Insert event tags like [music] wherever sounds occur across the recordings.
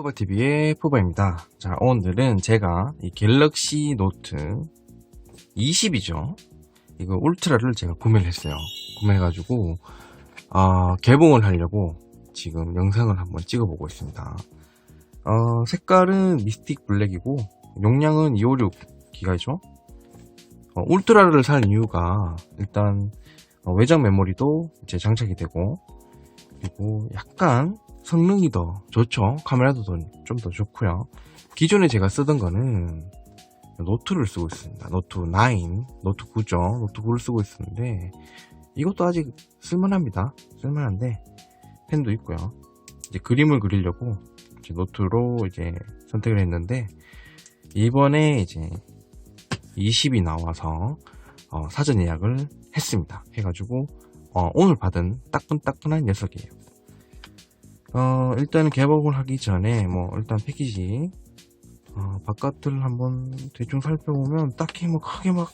포바TV의 포바입니다. 자, 오늘은 제가 이 갤럭시 노트 20이죠. 이거 울트라를 제가 구매를 했어요. 구매해가지고, 아, 개봉을 하려고 지금 영상을 한번 찍어보고 있습니다. 어, 색깔은 미스틱 블랙이고, 용량은 256 기가죠. 어, 울트라를 살 이유가, 일단, 어, 외장 메모리도 이제 장착이 되고, 그리고 약간 성능이 더 좋죠. 카메라도 좀 더 좋고요. 기존에 제가 쓰던 거는 노트를 쓰고 있습니다. 노트 9, 노트 9죠. 노트 9를 쓰고 있었는데 이것도 아직 쓸만합니다. 쓸만한데 펜도 있고요. 이제 그림을 그리려고 이제 노트로 이제 선택을 했는데 이번에 이제 20이 나와서 어, 사전 예약을 했습니다. 해가지고 어, 오늘 받은 따끈따끈한 녀석이에요. 어, 일단 개봉을 하기 전에, 뭐, 일단 패키지, 어, 바깥을 한번 대충 살펴보면, 딱히 뭐, 크게 막,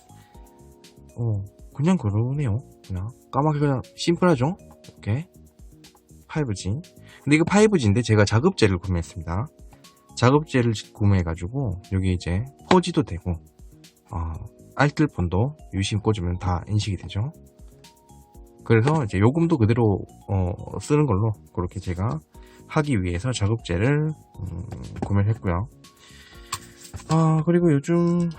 어, 그냥 그러네요. 그냥, 까맣게 그냥, 심플하죠? 이렇게. 5G. 근데 이거 5G인데, 제가 자급제를 구매했습니다. 자급제를 구매해가지고, 여기 이제, 포지도 되고, 어, 알뜰폰도 유심 꽂으면 다 인식이 되죠. 그래서 이제 요금도 그대로 어, 쓰는 걸로 그렇게 제가 하기 위해서 작업제를 음, 구매를 했고요. 아 그리고 요즘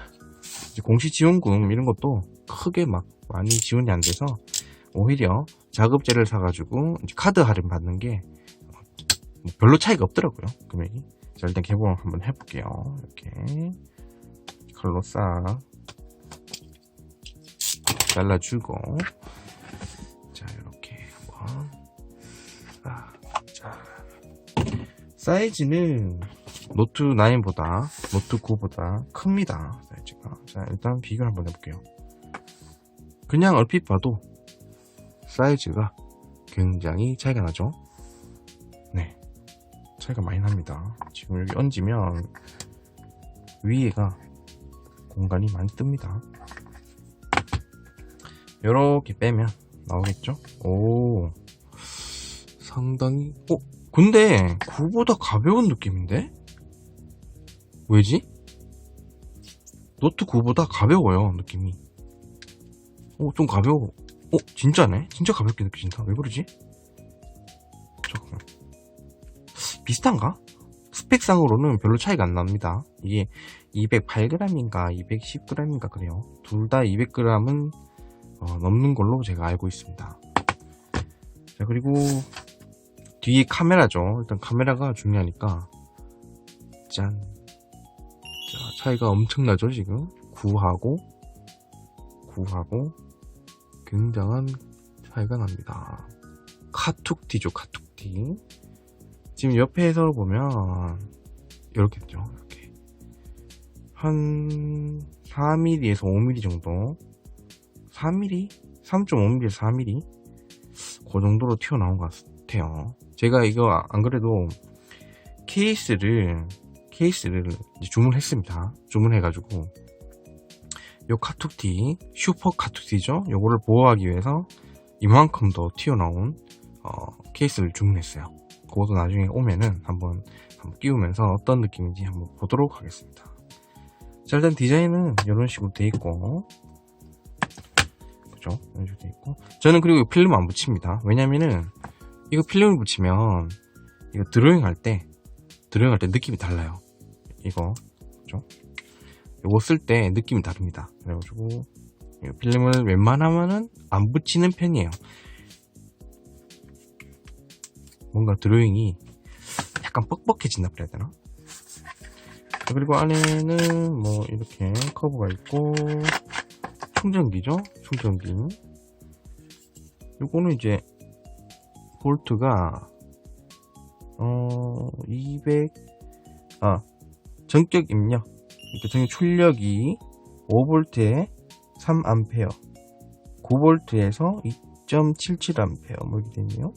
이제 공시 지원금 이런 것도 크게 막 많이 지원이 안 돼서 오히려 작업제를 사가지고 카드 할인 받는 게뭐 별로 차이가 없더라고요 금액이. 자 일단 개봉 한번 해볼게요. 이렇게 칼로 싹 잘라주고 자 이렇게 한번 아, 자 사이즈는 노트 9보다 노트 9보다 큽니다. 사이즈가. 자 일단 비교를 한번 해볼게요. 그냥 얼핏 봐도 사이즈가 굉장히 차이가 나죠? 네. 차이가 많이 납니다. 지금 여기 얹으면 위에가 공간이 많이 뜹니다. 이렇게 빼면 나오겠죠? 오, 상당히, 어, 근데, 9보다 가벼운 느낌인데? 왜지? 노트 9보다 가벼워요, 느낌이. 어, 좀 가벼워. 어, 진짜네? 진짜 가볍게 느껴진다. 왜 그러지? 잠깐만. 비슷한가? 스펙상으로는 별로 차이가 안 납니다. 이게 208g인가 210g인가 그래요. 둘 다 200g은 어, 넘는 걸로 제가 알고 있습니다. 자, 그리고 뒤에 카메라죠. 일단 카메라가 중요하니까 짠. 자, 차이가 엄청나죠, 지금? 9하고 9하고 굉장한 차이가 납니다. 카툭티죠, 카툭티. 지금 옆에서 보면 이렇게 됐죠. 이렇게 한 4mm에서 5mm 정도 4mm? 3.5mm에서 4mm? 그 정도로 튀어나온 것 같아요. 제가 이거 안 그래도 케이스를 케이스를 주문했습니다. 주문해가지고 요 카툭티 슈퍼 카툭티죠. 요거를 보호하기 위해서 이만큼 더 튀어나온 어, 케이스를 주문했어요. 그것도 나중에 오면은 한번, 한번 끼우면서 어떤 느낌인지 한번 보도록 하겠습니다. 자 일단 디자인은 이런 식으로 돼 있고 그죠? 이런 식으로 돼 있고 저는 그리고 필름 안 붙입니다. 왜냐면은 이거 필름을 붙이면 이거 드로잉 할 때 드로잉 할 때 느낌이 달라요. 이거 그죠? 이거 쓸 때 느낌이 다릅니다. 그래가지고 이 필름을 웬만하면은 안 붙이는 편이에요. 뭔가 드로잉이 약간 뻑뻑해진다 그래야 되나? 자, 그리고 안에는 뭐 이렇게 커브가 있고 충전기죠? 충전기. 요거는 이제 볼트가 어 200, 아 전격 입력, 그러니까 전격 출력이 5V에 3A, 9V에서 2.77A 뭐 이렇게 되네요.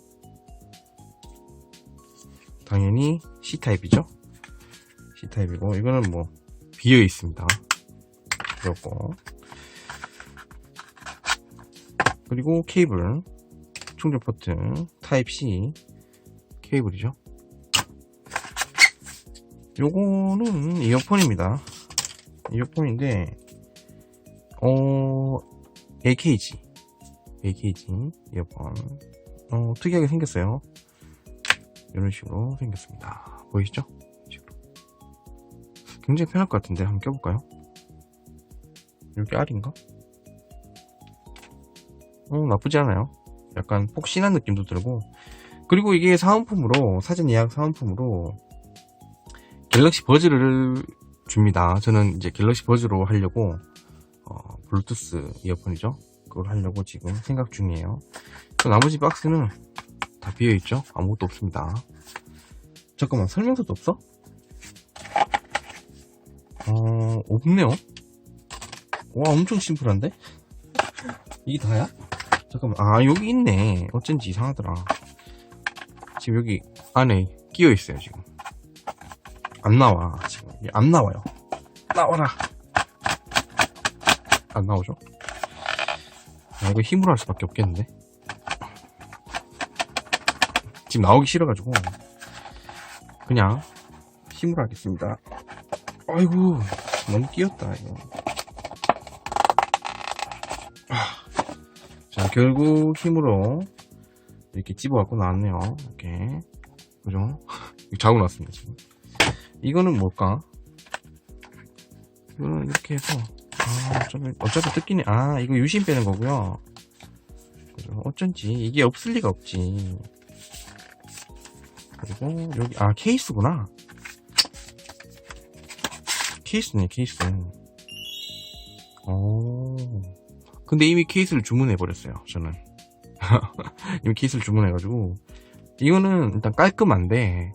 당연히 C타입이죠. C타입이고 이거는 뭐 비어 있습니다. 그렇고 그리고 케이블 충전 포트 타입 C 케이블이죠. 요거는 이어폰입니다. 이어폰인데, 어, AKG. AKG 이어폰. 어, 특이하게 생겼어요. 이런 식으로 생겼습니다. 보이시죠? 굉장히 편할 것 같은데, 한번 껴볼까요? 여기 R인가? 어, 나쁘지 않아요. 약간 폭신한 느낌도 들고. 그리고 이게 사은품으로, 사전 예약 사은품으로, 갤럭시 버즈를 줍니다. 저는 이제 갤럭시 버즈로 하려고, 어, 블루투스 이어폰이죠. 그걸 하려고 지금 생각 중이에요. 또 나머지 박스는 다 비어있죠? 아무것도 없습니다. 잠깐만, 설명서도 없어? 어, 없네요. 와, 엄청 심플한데? 이게 다야? 잠깐만, 아, 여기 있네. 어쩐지 이상하더라. 지금 여기 안에 끼어 있어요, 지금. 안 나와, 지금. 이게 안 나와요. 나와라! 안 나오죠? 아, 이거 힘으로 할 수밖에 없겠는데? 지금 나오기 싫어가지고, 그냥 힘으로 하겠습니다. 아이고, 너무 끼었다, 이거. 자, 결국 힘으로 이렇게 찝어갖고 나왔네요. 이렇게. 그죠? [laughs] 자고 나왔습니다, 지금. 이거는 뭘까? 이거는 이렇게 해서, 아, 어차피, 어차피 뜯기네. 아, 이거 유심 빼는 거고요. 그죠? 어쩐지. 이게 없을 리가 없지. 그리고, 여기, 아, 케이스구나. 케이스네, 케이스. 근데 이미 케이스를 주문해버렸어요, 저는. [laughs] 이미 케이스를 주문해가지고. 이거는 일단 깔끔한데,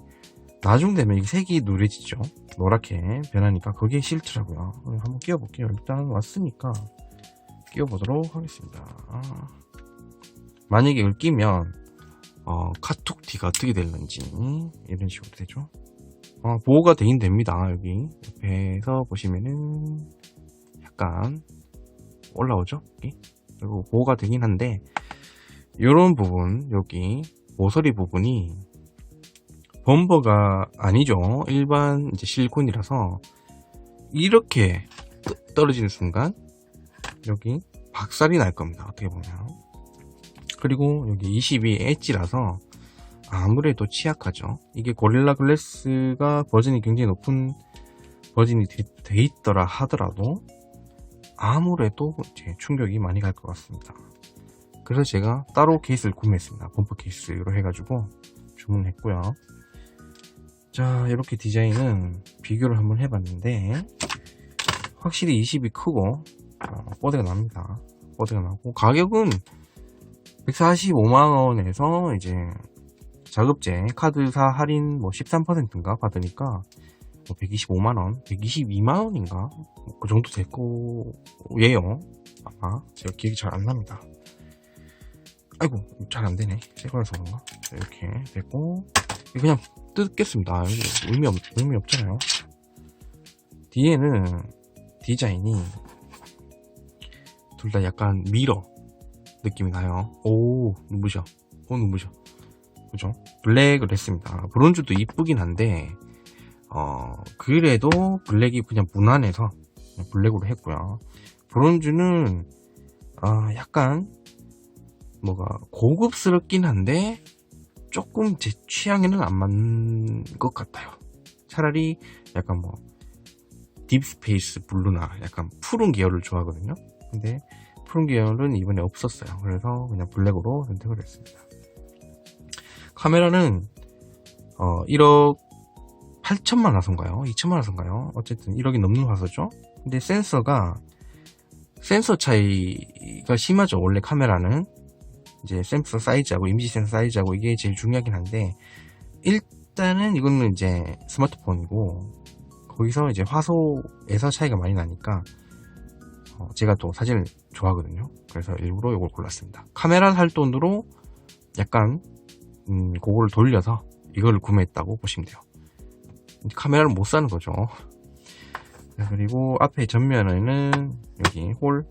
나중 되면 색이 누래지죠? 노랗게 변하니까 그게 싫더라고요. 한번 끼워볼게요. 일단 왔으니까 끼워보도록 하겠습니다. 아. 만약에 이걸 끼면, 어, 카톡 티가 어떻게 될는지, 이런 식으로 되죠? 어, 보호가 되긴 됩니다. 여기. 옆에서 보시면은, 약간, 올라오죠? 그리고 보호가 되긴 한데 이런 부분 여기 모서리 부분이 범버가 아니죠. 일반 이제 실리콘이라서 이렇게 떠- 떨어지는 순간 여기 박살이 날 겁니다 어떻게 보면. 그리고 여기 22 엣지라서 아무래도 취약하죠. 이게 고릴라 글래스가 버전이 굉장히 높은 버전이 돼- 돼 있더라 하더라도 아무래도 이제 충격이 많이 갈 것 같습니다. 그래서 제가 따로 케이스를 구매했습니다. 범퍼 케이스로 해가지고 주문했고요. 자, 이렇게 디자인은 비교를 한번 해봤는데 확실히 20이 크고 어, 뽀대가 납니다. 뽀대가 나고 가격은 145만원에서 이제 자급제 카드사 할인 뭐 13%인가 받으니까 125만원, 122만원인가? 그 정도 될 거예요. 아마 제가 기억이 잘 안 납니다. 아이고 잘 안 되네. 새 거라서 그런가? 자, 이렇게 됐고 그냥 뜯겠습니다. 의미 없 의미 없잖아요. 뒤에는 디자인이 둘 다 약간 미러 느낌이 나요. 오 눈부셔. 오 눈부셔. 그죠? 블랙을 했습니다. 브론즈도 이쁘긴 한데 어, 그래도 블랙이 그냥 무난해서 블랙으로 했고요. 브론즈는 아, 약간 뭐가 고급스럽긴 한데 조금 제 취향에는 안 맞는 것 같아요. 차라리 약간 뭐 딥스페이스 블루나 약간 푸른 계열을 좋아하거든요. 근데 푸른 계열은 이번에 없었어요. 그래서 그냥 블랙으로 선택을 했습니다. 카메라는 어, 1억 8천만 화소인가요? 2천만 화소인가요? 어쨌든 1억이 넘는 화소죠? 근데 센서가 센서 차이가 심하죠. 원래 카메라는 이제 센서 사이즈하고 이미지 센서 사이즈하고 이게 제일 중요하긴 한데 일단은 이거는 이제 스마트폰이고 거기서 이제 화소에서 차이가 많이 나니까 어, 제가 또 사진을 좋아하거든요. 그래서 일부러 이걸 골랐습니다. 카메라 살 돈으로 약간 음, 그거를 돌려서 이걸 구매했다고 보시면 돼요. 카메라를 못 사는 거죠. 자, 그리고 앞에 전면에는 여기 홀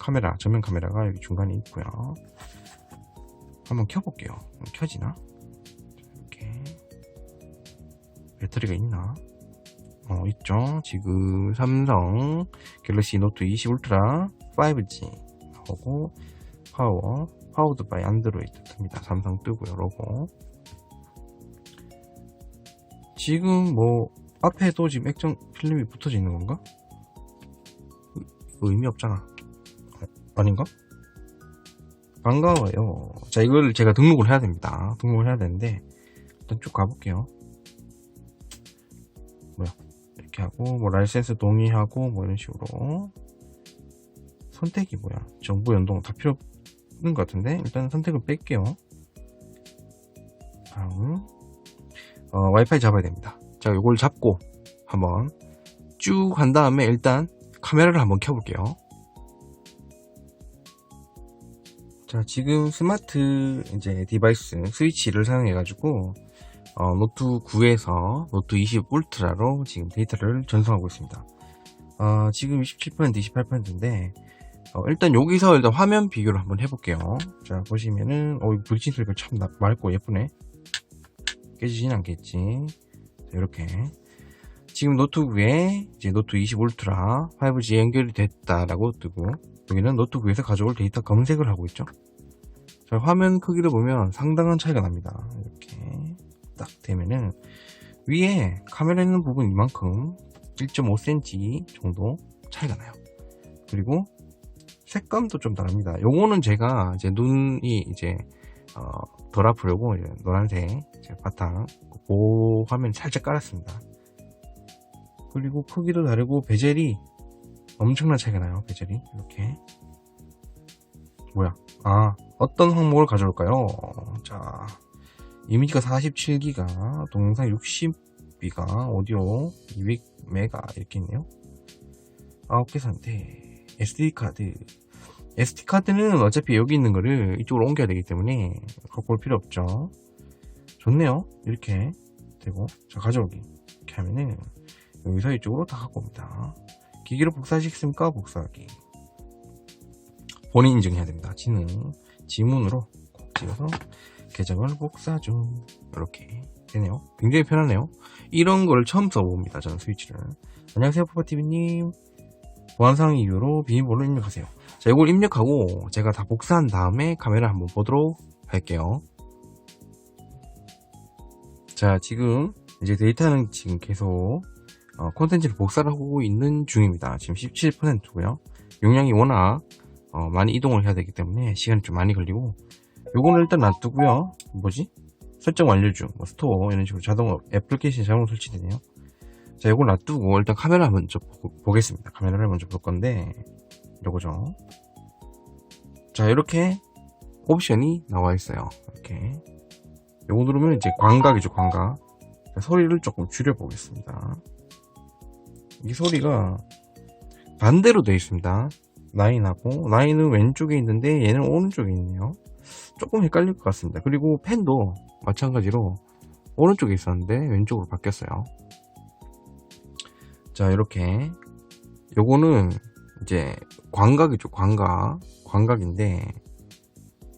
카메라, 전면 카메라가 여기 중간에 있고요. 한번 켜볼게요. 켜지나? 이렇게 배터리가 있나? 어, 있죠. 지금 삼성 갤럭시 노트 20 울트라 5G 하고 파워 파워드 바이 안드로이드 뜹니다. 삼성 뜨고요. 로고. 지금 뭐 앞에도 지금 액정 필름이 붙어져 있는 건가? 의미 없잖아. 어, 아닌가? 반가워요. 자, 이걸 제가 등록을 해야 됩니다. 등록을 해야 되는데, 일단 쭉 가볼게요. 뭐야. 이렇게 하고, 뭐, 라이센스 동의하고, 뭐, 이런 식으로. 선택이 뭐야. 정부 연동 다 필요 없는 것 같은데, 일단 선택을 뺄게요. 다음. 어, 와이파이 잡아야 됩니다. 자, 이걸 잡고, 한번 쭉 한 다음에 일단 카메라를 한번 켜볼게요. 자, 지금 스마트 이제 디바이스 스위치를 사용해가지고 어, 노트 9에서 노트 20 울트라로 지금 데이터를 전송하고 있습니다. 어, 지금 27% 28%인데 어, 일단 여기서 일단 화면 비교를 한번 해볼게요. 자 보시면은 어, 이 불친 소리가 참 나- 맑고 예쁘네. 깨지진 않겠지. 자, 이렇게 지금 노트북에 이제 노트 20 울트라 5G 연결이 됐다라고 뜨고 여기는 노트북에서 가져올 데이터 검색을 하고 있죠. 자, 화면 크기를 보면 상당한 차이가 납니다. 이렇게 딱 되면은 위에 카메라 있는 부분 이만큼 1.5cm 정도 차이가 나요. 그리고 색감도 좀 다릅니다. 요거는 제가 이제 눈이 이제 어, 덜 아프려고 이제 노란색 바탕 그 화면 살짝 깔았습니다. 그리고 크기도 다르고 베젤이 엄청난 차이가 나요. 베젤이 이렇게 뭐야? 아 어떤 항목을 가져올까요? 자 이미지가 47기가, 동영상 60기가, 오디오 200메가 이렇게 있네요. 9개 상태, SD 카드. SD 카드는 어차피 여기 있는 거를 이쪽으로 옮겨야 되기 때문에 갖고 올 필요 없죠. 좋네요. 이렇게 되고 자 가져오기 이렇게 하면은 여기서 이쪽으로 다 갖고 옵니다. 기기로 복사하시겠습니까? 복사하기. 본인 인증해야 됩니다. 지능, 지문으로 콕 찍어서 계정을 복사 중 이렇게 되네요. 굉장히 편하네요. 이런 걸 처음 써봅니다. 저는 스위치를. 안녕하세요, 포파TV님. 보안상 이유로 비밀번호 입력하세요. 자, 이걸 입력하고 제가 다 복사한 다음에 카메라 한번 보도록 할게요. 자, 지금 이제 데이터는 지금 계속 어, 콘텐츠를 복사를 하고 있는 중입니다. 지금 17%고요. 용량이 워낙 어, 많이 이동을 해야 되기 때문에 시간이 좀 많이 걸리고 요거는 일단 놔두고요. 뭐지? 설정 완료 중, 뭐 스토어 이런 식으로 자동 애플리케이션 자동 설치되네요. 자, 요걸 놔두고 일단 카메라 먼저 보, 겠습니다 카메라를 먼저 볼 건데 요거죠. 자, 이렇게 옵션이 나와 있어요. 이렇게 요거 누르면 이제 광각이죠, 광각. 자, 소리를 조금 줄여 보겠습니다. 이 소리가 반대로 되어 있습니다. 나인하고 나인은 왼쪽에 있는데 얘는 오른쪽에 있네요. 조금 헷갈릴 것 같습니다. 그리고 펜도 마찬가지로 오른쪽에 있었는데 왼쪽으로 바뀌었어요. 자 이렇게 요거는 이제 광각이죠 광각 광각인데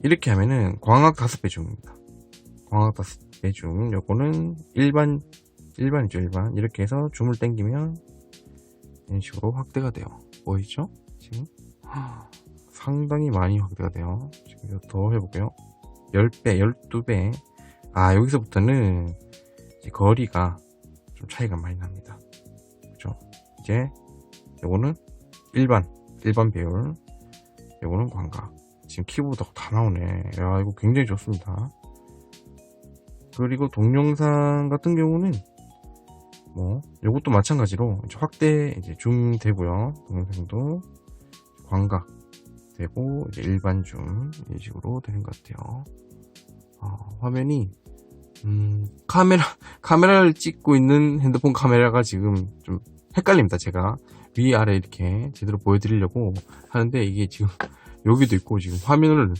이렇게 하면은 광각 5배 줌입니다. 광각 5배 줌 요거는 일반 일반이죠 일반 이렇게 해서 줌을 당기면 이런 식으로 확대가 돼요. 보이죠? 지금 상당히 많이 확대가 돼요. 지금 더 해볼게요. 10배, 12배. 아, 여기서부터는 거리가 좀 차이가 많이 납니다. 그죠? 이제 요거는 일반, 일반 배율. 요거는 광각. 지금 키보드가 다 나오네. 야, 이거 굉장히 좋습니다. 그리고 동영상 같은 경우는 뭐 요것도 마찬가지로 이제 확대 이제 줌 되고요. 동영상도 광각 되고 이제 일반 줌 이런 식으로 되는 것 같아요. 어, 화면이 음, 카메라 카메라를 찍고 있는 핸드폰 카메라가 지금 좀 헷갈립니다. 제가 위 아래 이렇게 제대로 보여드리려고 하는데 이게 지금 [laughs] 여기도 있고 지금 화면을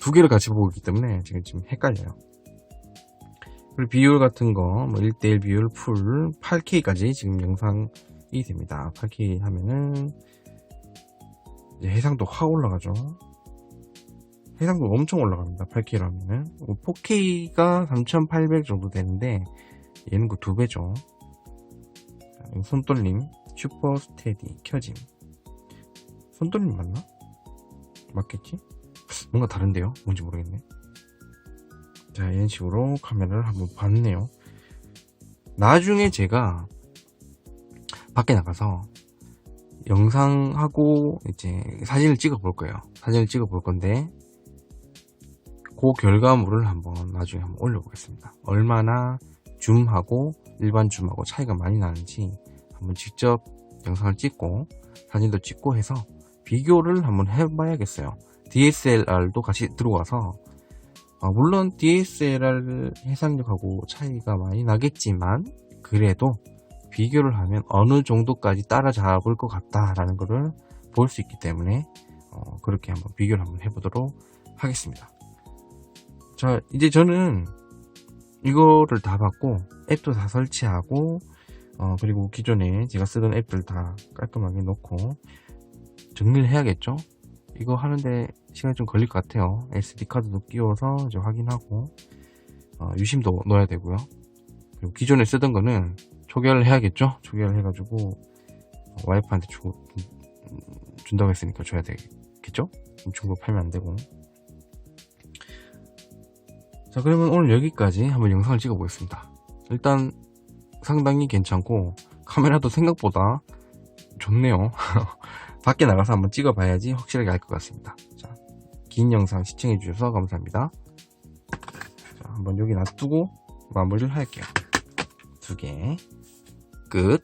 두 개를 같이 보고 있기 때문에 지금 지금 헷갈려요. 그리고 비율 같은 거, 뭐 1대1 비율 풀 8K까지 지금 영상이 됩니다. 8K 하면은 이제 해상도 확 올라가죠. 해상도 엄청 올라갑니다. 8K로 하면은 4K가 3800 정도 되는데 얘는 그 두 배죠. 손떨림 슈퍼 스테디 켜짐 손떨림 맞나? 맞겠지? 뭔가 다른데요? 뭔지 모르겠네 자 이런 식으로 카메라를 한번 봤네요 나중에 제가 밖에 나가서 영상하고 이제 사진을 찍어 볼 거예요 사진을 찍어 볼 건데 그 결과물을 한번 나중에 한번 올려보겠습니다 얼마나 줌하고 일반 줌하고 차이가 많이 나는지 한번 직접 영상을 찍고 사진도 찍고 해서 비교를 한번 해봐야겠어요. DSLR도 같이 들어와서 아, 물론 DSLR 해상력하고 차이가 많이 나겠지만 그래도 비교를 하면 어느 정도까지 따라잡을 것 같다라는 것을 볼 수 있기 때문에 어, 그렇게 한번 비교를 한번 해보도록 하겠습니다. 자 이제 저는 이거를 다 받고 앱도 다 설치하고 어, 그리고 기존에 제가 쓰던 앱들 다 깔끔하게 놓고 정리를 해야겠죠? 이거 하는데 시간이 좀 걸릴 것 같아요. SD카드도 끼워서 이제 확인하고 어, 유심도 넣어야 되고요. 그리고 기존에 쓰던 거는 초기화를 해야겠죠? 초기화를 해가지고 어, 와이프한테 주고 음, 준다고 했으니까 줘야 되겠죠? 중고 팔면 안 되고. 자 그러면 오늘 여기까지 한번 영상을 찍어 보겠습니다. 일단 상당히 괜찮고 카메라도 생각보다 좋네요. [laughs] 밖에 나가서 한번 찍어 봐야지 확실하게 알 것 같습니다. 자, 긴 영상 시청해 주셔서 감사합니다. 자, 한번 여기 놔두고 마무리를 할게요. 두 개. 끝